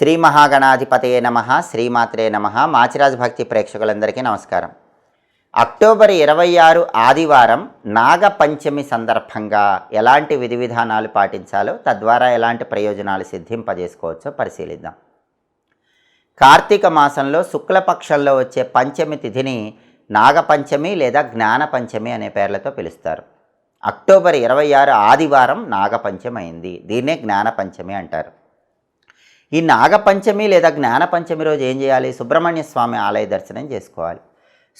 శ్రీ మహాగణాధిపతయే నమ శ్రీమాత్రే నమ. మాచిరాజ్ భక్తి ప్రేక్షకులందరికీ నమస్కారం. అక్టోబర్ ఇరవై ఆరు ఆదివారం నాగపంచమి సందర్భంగా ఎలాంటి విధి విధానాలు పాటించాలో తద్వారా ఎలాంటి ప్రయోజనాలు సిద్ధింపజేసుకోవచ్చో పరిశీలిద్దాం. కార్తీక మాసంలో శుక్లపక్షంలో వచ్చే పంచమి తిథిని నాగపంచమి లేదా జ్ఞానపంచమి అనే పేర్లతో పిలుస్తారు. అక్టోబర్ ఇరవై ఆరు ఆదివారం నాగపంచమి అయింది. దీన్నే జ్ఞానపంచమి అంటారు. ఈ నాగపంచమి లేదా జ్ఞానపంచమి రోజు ఏం చేయాలి? సుబ్రహ్మణ్య స్వామి ఆలయ దర్శనం చేసుకోవాలి.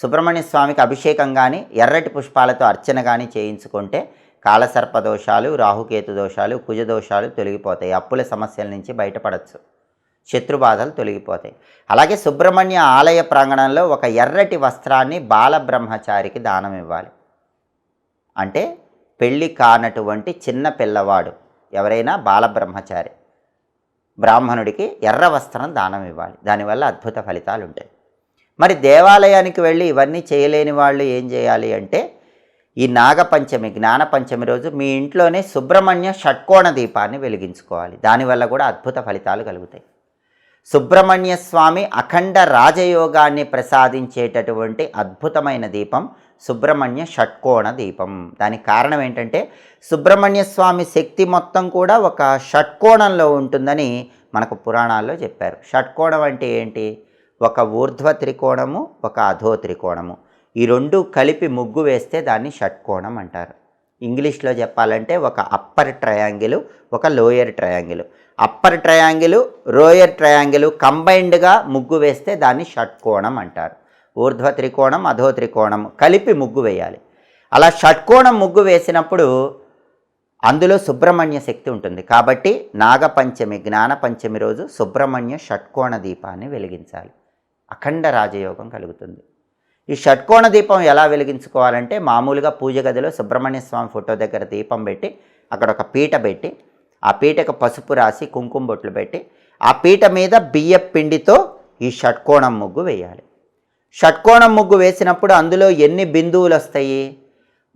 సుబ్రహ్మణ్య స్వామికి అభిషేకం కానీ ఎర్రటి పుష్పాలతో అర్చన కానీ చేయించుకుంటే కాలసర్ప దోషాలు రాహుకేతు దోషాలు కుజ దోషాలు తొలగిపోతాయి. అప్పుల సమస్యల నుంచి బయటపడవచ్చు శత్రుబాధలు తొలగిపోతాయి. అలాగే సుబ్రహ్మణ్య ఆలయ ప్రాంగణంలో ఒక ఎర్రటి వస్త్రాన్ని బాలబ్రహ్మచారికి దానం ఇవ్వాలి. అంటే పెళ్ళి కానటువంటి చిన్న పిల్లవాడు ఎవరైనా బాలబ్రహ్మచారి. బ్రాహ్మణుడికి ఎర్ర వస్త్రం దానం ఇవ్వాలి. దానివల్ల అద్భుత ఫలితాలు ఉంటాయి. మరి దేవాలయానికి వెళ్ళి ఇవన్నీ చేయలేని వాళ్ళు ఏం చేయాలి అంటే ఈ నాగపంచమి జ్ఞానపంచమి రోజు మీ ఇంట్లోనే సుబ్రహ్మణ్య షట్కోణ దీపాన్ని వెలిగించుకోవాలి. దానివల్ల కూడా అద్భుత ఫలితాలు కలుగుతాయి. సుబ్రహ్మణ్య స్వామి అఖండ రాజయోగాన్ని ప్రసాదించేటటువంటి అద్భుతమైన దీపం సుబ్రహ్మణ్య షట్కోణ దీపం. దానికి కారణం ఏంటంటే సుబ్రహ్మణ్య స్వామి శక్తి మొత్తం కూడా ఒక షట్కోణంలో ఉంటుందని మనకు పురాణాల్లో చెప్పారు. షట్కోణం అంటే ఏంటి? ఒక ఊర్ధ్వ త్రికోణము ఒక అధో త్రికోణము. ఈ రెండు కలిపి ముగ్గు వేస్తే దాన్ని షట్కోణం అంటారు. ఇంగ్లీష్లో చెప్పాలంటే ఒక అప్పర్ ట్రయాంగిల్ ఒక lower triangle. Upper triangle lower triangle కంబైన్డ్గా ముగ్గు వేస్తే దాన్ని షట్కోణం అంటారు. ఊర్ధ్వ త్రికోణం అధో త్రికోణం కలిపి ముగ్గు వేయాలి. అలా షట్కోణం ముగ్గు వేసినప్పుడు అందులో సుబ్రహ్మణ్య శక్తి ఉంటుంది. కాబట్టి నాగపంచమి జ్ఞానపంచమి రోజు సుబ్రహ్మణ్య షట్కోణ దీపాన్ని వెలిగించాలి. అఖండ రాజయోగం కలుగుతుంది. ఈ షట్కోణ దీపం ఎలా వెలిగించుకోవాలంటే మామూలుగా పూజ గదిలో సుబ్రహ్మణ్య స్వామి ఫోటో దగ్గర దీపం పెట్టి అక్కడ ఒక పీట పెట్టి ఆ పీటకు పసుపు రాసి కుంకుమ బొట్లు పెట్టి ఆ పీట మీద బియ్య పిండితో ఈ షట్కోణం ముగ్గు వేయాలి. షట్కోణం ముగ్గు వేసినప్పుడు అందులో ఎన్ని బిందువులు వస్తాయి?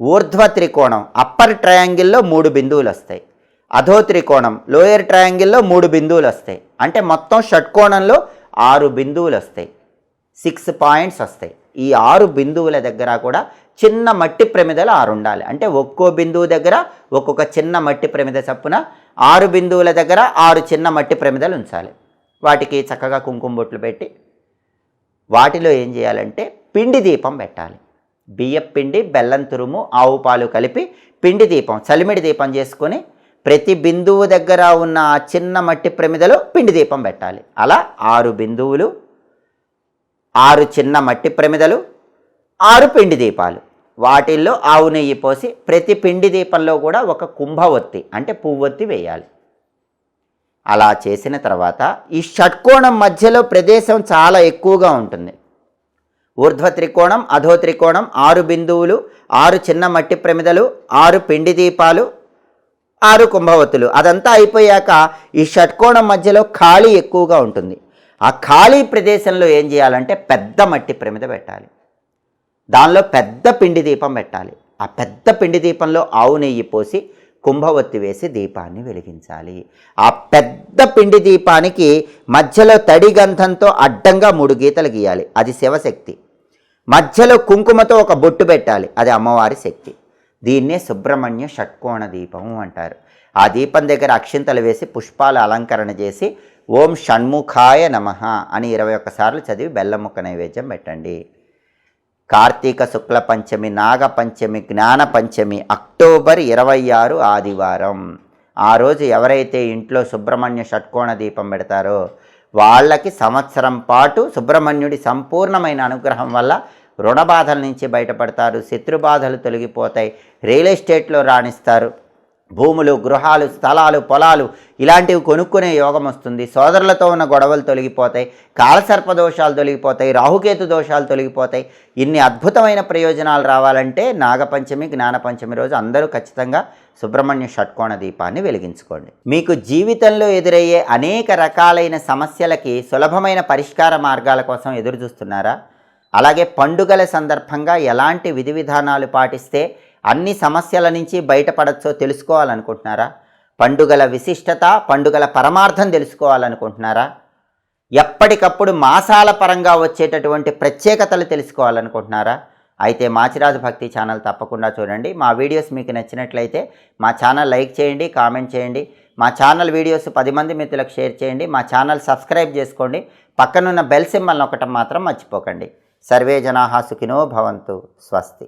ఊర్ధ్వ త్రికోణం అప్పర్ ట్రయాంగిల్లో మూడు బిందువులు వస్తాయి. అధో త్రికోణం లోయర్ ట్రయాంగిల్లో మూడు బిందువులు వస్తాయి. అంటే మొత్తం షట్కోణంలో ఆరు బిందువులు వస్తాయి. సిక్స్ పాయింట్స్ వస్తాయి. ఈ ఆరు బిందువుల దగ్గర కూడా చిన్న మట్టి ప్రమిదలు ఆరు ఉండాలి. అంటే ఒక్కో బిందువు దగ్గర ఒక్కొక్క చిన్న మట్టి ప్రమిద చప్పున ఆరు బిందువుల దగ్గర ఆరు చిన్న మట్టి ప్రమిదలు ఉంచాలి. వాటికి చక్కగా కుంకుమ బొట్లు పెట్టి వాటిలో ఏం చేయాలంటే పిండి దీపం పెట్టాలి. బియ్యం పిండి బెల్లం తురుము ఆవు పాలు కలిపి పిండి దీపం చలిమిడి దీపం చేసుకొని ప్రతి బిందువు దగ్గర ఉన్న ఆ చిన్న మట్టి ప్రమిదలో పిండి దీపం పెట్టాలి. అలా ఆరు బిందువులు ఆరు చిన్న మట్టి ప్రమిదలు ఆరు పిండి దీపాలు. వాటిల్లో ఆవు నెయ్యి పోసి ప్రతి పిండి దీపంలో కూడా ఒక కుంభవత్తి అంటే పువ్వొత్తి వేయాలి. అలా చేసిన తర్వాత ఈ షట్కోణం మధ్యలో ప్రదేశం చాలా ఎక్కువగా ఉంటుంది. ఊర్ధ్వ త్రికోణం అధో త్రికోణం ఆరు బిందువులు ఆరు చిన్న మట్టి ప్రమిదలు ఆరు పిండి దీపాలు ఆరు కుంభవత్తులు. అదంతా అయిపోయాక ఈ షట్కోణం మధ్యలో ఖాళీ ఎక్కువగా ఉంటుంది. ఆ ఖాళీ ప్రదేశంలో ఏం చేయాలంటే పెద్ద మట్టి ప్రమిద పెట్టాలి. దానిలో పెద్ద పిండి దీపం పెట్టాలి. ఆ పెద్ద పిండి దీపంలో ఆవు నెయ్యి పోసి కుంభవత్తి వేసి దీపాన్ని వెలిగించాలి. ఆ పెద్ద పిండి దీపానికి మధ్యలో తడి గంధంతో అడ్డంగా మూడు గీతలు గీయాలి. అది శివశక్తి. మధ్యలో కుంకుమతో ఒక బొట్టు పెట్టాలి. అది అమ్మవారి శక్తి. దీన్నే సుబ్రహ్మణ్య షట్కోణ దీపం అంటారు. ఆ దీపం దగ్గర అక్షింతలు వేసి పుష్పాల అలంకరణ చేసి ఓం షణ్ముఖాయ నమ అని ఇరవై ఒక్కసార్లు చదివి బెల్లముక్క నైవేద్యం పెట్టండి. కార్తీక శుక్ల పంచమి నాగ పంచమి జ్ఞాన పంచమి అక్టోబర్ ఇరవై ఆరు ఆదివారం. ఆ రోజు ఎవరైతే ఇంట్లో సుబ్రహ్మణ్య షట్కోణ దీపం పెడతారో వాళ్ళకి సంవత్సరం పాటు సుబ్రహ్మణ్యుడి సంపూర్ణమైన అనుగ్రహం వల్ల రుణ బాధల నుంచి బయటపడతారు శత్రుబాధలు తొలగిపోతాయి రియల్ ఎస్టేట్లో రాణిస్తారు. భూములు గృహాలు స్థలాలు పొలాలు ఇలాంటివి కొనుక్కునే యోగం వస్తుంది. సోదరులతో ఉన్న గొడవలు తొలగిపోతాయి కాలసర్ప దోషాలు తొలగిపోతాయి రాహుకేతు దోషాలు తొలగిపోతాయి. ఇన్ని అద్భుతమైన ప్రయోజనాలు రావాలంటే నాగపంచమి జ్ఞానపంచమి రోజు అందరూ ఖచ్చితంగా సుబ్రహ్మణ్య షట్కోణ దీపాన్ని వెలిగించుకోండి. మీకు జీవితంలో ఎదురయ్యే అనేక రకాలైన సమస్యలకి సులభమైన పరిష్కార మార్గాల కోసం ఎదురు చూస్తున్నారా అలాగే పండుగల సందర్భంగా ఎలాంటి విధి విధానాలు పాటిస్తే అన్ని సమస్యల నుంచి బయటపడచ్చో తెలుసుకోవాలనుకుంటున్నారా? పండుగల విశిష్టత పండుగల పరమార్థం తెలుసుకోవాలనుకుంటున్నారా? ఎప్పటికప్పుడు మాసాల పరంగా వచ్చేటటువంటి ప్రత్యేకతలు తెలుసుకోవాలనుకుంటున్నారా? అయితే మాచిరాజు భక్తి ఛానల్ తప్పకుండా చూడండి. మా వీడియోస్ మీకు నచ్చినట్లయితే మా ఛానల్ లైక్ చేయండి కామెంట్ చేయండి. మా ఛానల్ వీడియోస్ పది మంది మిత్రులకు షేర్ చేయండి. మా ఛానల్ సబ్స్క్రైబ్ చేసుకోండి. పక్కనున్న బెల్ సింబల్ నొక్కటం మాత్రం మర్చిపోకండి. సర్వే జనాహా సుఖినో భవంతు. స్వస్తి.